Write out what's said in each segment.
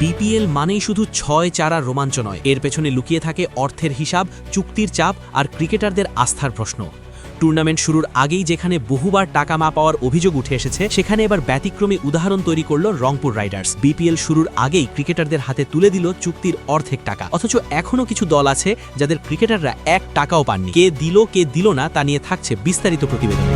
BPL মানেই শুধু ছয় চারা রোমাঞ্চ নয়। এর পেছনে লুকিয়ে থাকে অর্থের হিসাব, চুক্তির চাপ আর ক্রিকেটারদের আস্থার প্রশ্ন। টুর্নামেন্ট শুরুর আগেই যেখানে বহুবার টাকা মা পাওয়ার অভিযোগ উঠে এসেছে, সেখানে এবার ব্যতিক্রমী উদাহরণ তৈরি করল রংপুর রাইডার্স। বিপিএল শুরুর আগেই ক্রিকেটারদের হাতে তুলে দিল চুক্তির অর্ধেক টাকা। অথচ এখনও কিছু দল আছে যাদের ক্রিকেটাররা এক টাকাও পাননি। কে দিল কে দিল না তা নিয়ে থাকছে বিস্তারিত প্রতিবেদন।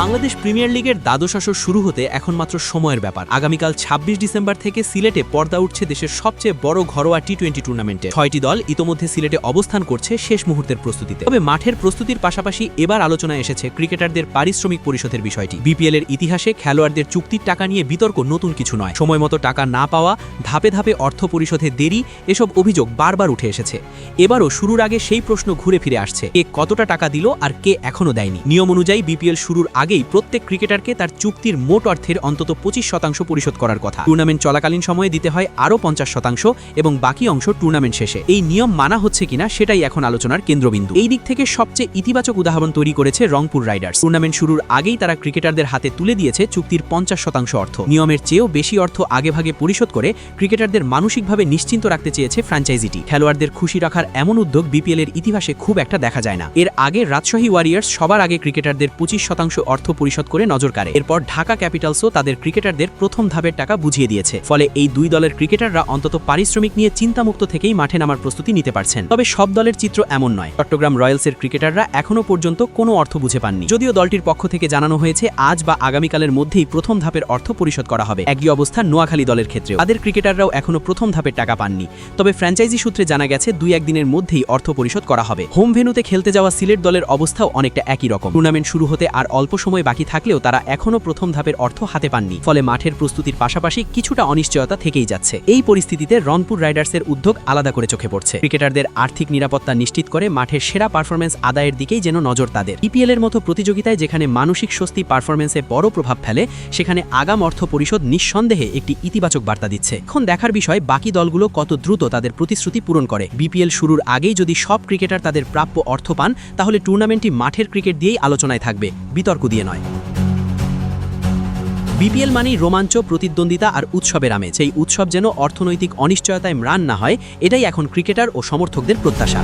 বাংলাদেশ প্রিমিয়ার লিগের দ্বাদশ আসর শুরু হতে এখন মাত্র সময়ের ব্যাপার। আগামীকাল ২৬ ডিসেম্বর থেকে সিলেটে পর্দা উঠছে দেশের সবচেয়ে বড় ঘরোয়া টি টোয়েন্টি টুর্নামেন্টে। ছয়টি দল ইতোমধ্যে সিলেটে অবস্থান করছে শেষ মুহূর্তের প্রস্তুতিতে। তবে মাঠের প্রস্তুতির পাশাপাশি এবার আলোচনায় এসেছে ক্রিকেটারদের পারিশ্রমিক পরিশোধের বিষয়টি। বিপিএল এর ইতিহাসে খেলোয়াড়দের চুক্তির টাকা নিয়ে বিতর্ক নতুন কিছু নয়। সময় মতো টাকা না পাওয়া, ধাপে ধাপে অর্থ পরিশোধে দেরি, এসব অভিযোগ বারবার উঠে এসেছে। এবারও শুরুর আগে সেই প্রশ্ন ঘুরে ফিরে আসছে, কে কতটা টাকা দিল আর কে এখনও দেয়নি। নিয়ম অনুযায়ী বিপিএল শুরুর আগেই প্রত্যেক ক্রিকেটারকে তার চুক্তির মোট অর্থের অন্তত পঁচিশ শতাংশ পরিশোধ করার কথা। টুর্নামেন্ট চলাকালীন সময়ে দিতে হয় আরও পঞ্চাশ শতাংশ এবং বাকি অংশ টুর্নামেন্ট শেষে। এই নিয়ম মানা হচ্ছে কিনা সেটাই এখন আলোচনার কেন্দ্রবিন্দু। এই দিক থেকে সবচেয়ে ইতিবাচক উদাহরণ তৈরি করেছে রংপুর রাইডার্স। টুর্নামেন্ট শুরুর আগেই তারা ক্রিকেটারদের হাতে তুলে দিয়েছে চুক্তির পঞ্চাশ শতাংশ অর্থ। নিয়মের চেয়েও বেশি অর্থ আগেভাগে পরিশোধ করে ক্রিকেটারদের মানসিকভাবে নিশ্চিন্ত রাখতে চেয়েছে ফ্র্যাঞ্চাইজিটি। খেলোয়াড়দের খুশি রাখার এমন উদ্যোগ বিপিএল এর ইতিহাসে খুব একটা দেখা যায় না। এর আগে রাজশাহী ওয়ারিয়ার্স সবার আগে ক্রিকেটারদের পঁচিশ শতাংশ অর্থ পরিশোধ করে নজর কাড়ে। এরপর ঢাকা ক্যাপিটালসও তাদের ক্রিকেটারদের প্রথম ধাপের টাকা বুঝিয়ে দিয়েছে। ফলে এই দুই দলের ক্রিকেটাররা অন্তত পারিশ্রমিক নিয়ে চিন্তামুক্ত থেকেই মাঠে নামার প্রস্তুতি নিতে পারছেন। তবে সব দলের চিত্র এমন নয়। চট্টগ্রাম রয়্যালসের ক্রিকেটাররা এখনও পর্যন্ত কোনো অর্থ বুঝে পাননি। যদিও দলটির পক্ষ থেকে জানানো হয়েছে, আজ বা আগামীকালের মধ্যেই প্রথম ধাপের অর্থ পরিশোধ করা হবে। একই অবস্থা নোয়াখালী দলের ক্ষেত্রে তাদের ক্রিকেটাররাও এখনও প্রথম ধাপের টাকা পাননি। তবে ফ্র্যাঞ্চাইজি সূত্রে জানা গেছে, দুই একদিনের মধ্যেই অর্থ পরিশোধ করা হবে। হোম ভেনুতে খেলতে যাওয়া সিলেট দলের অবস্থাও অনেকটা একই রকম। টুর্নামেন্ট শুরু হতে আর অল্প সময় বাকি থাকলেও তারা এখনও প্রথম ধাপের অর্থ হাতে পাননি। ফলে মাঠের প্রস্তুতির পাশাপাশি কিছুটা অনিশ্চয়তা থেকেই যাচ্ছে। এই পরিস্থিতিতে রংপুর রাইডার্সের উদ্যোগ আলাদা করে চোখে পড়ছে। ক্রিকেটারদের আর্থিক নিরাপত্তা নিশ্চিত করে মাঠের সেরা পারফরমেন্স আদায়ের দিকেই যেন নজর তাদের। ইপিএল এর মতো প্রতিযোগিতায় যেখানে মানসিক স্বস্তি পারফরমেন্সে বড় প্রভাব ফেলে, সেখানে আগাম অর্থ পরিশোধ নিঃসন্দেহে একটি ইতিবাচক বার্তা দিচ্ছে। এখন দেখার বিষয়, বাকি দলগুলো কত দ্রুত তাদের প্রতিশ্রুতি পূরণ করে। বিপিএল শুরুর আগেই যদি সব ক্রিকেটার তাদের প্রাপ্য অর্থ পান, তাহলে টুর্নামেন্টটি মাঠের ক্রিকেট দিয়েই আলোচনায় থাকবে। বিতর্ক দিয়ে নয়। বিপিএল মানেই রোমাঞ্চ, প্রতিদ্বন্দ্বিতা আর উৎসবের আমেজ। এই উৎসব যেন অর্থনৈতিক অনিশ্চয়তায় ম্রাণ না হয়, এটাই এখন ক্রিকেটার ও সমর্থকদের প্রত্যাশা।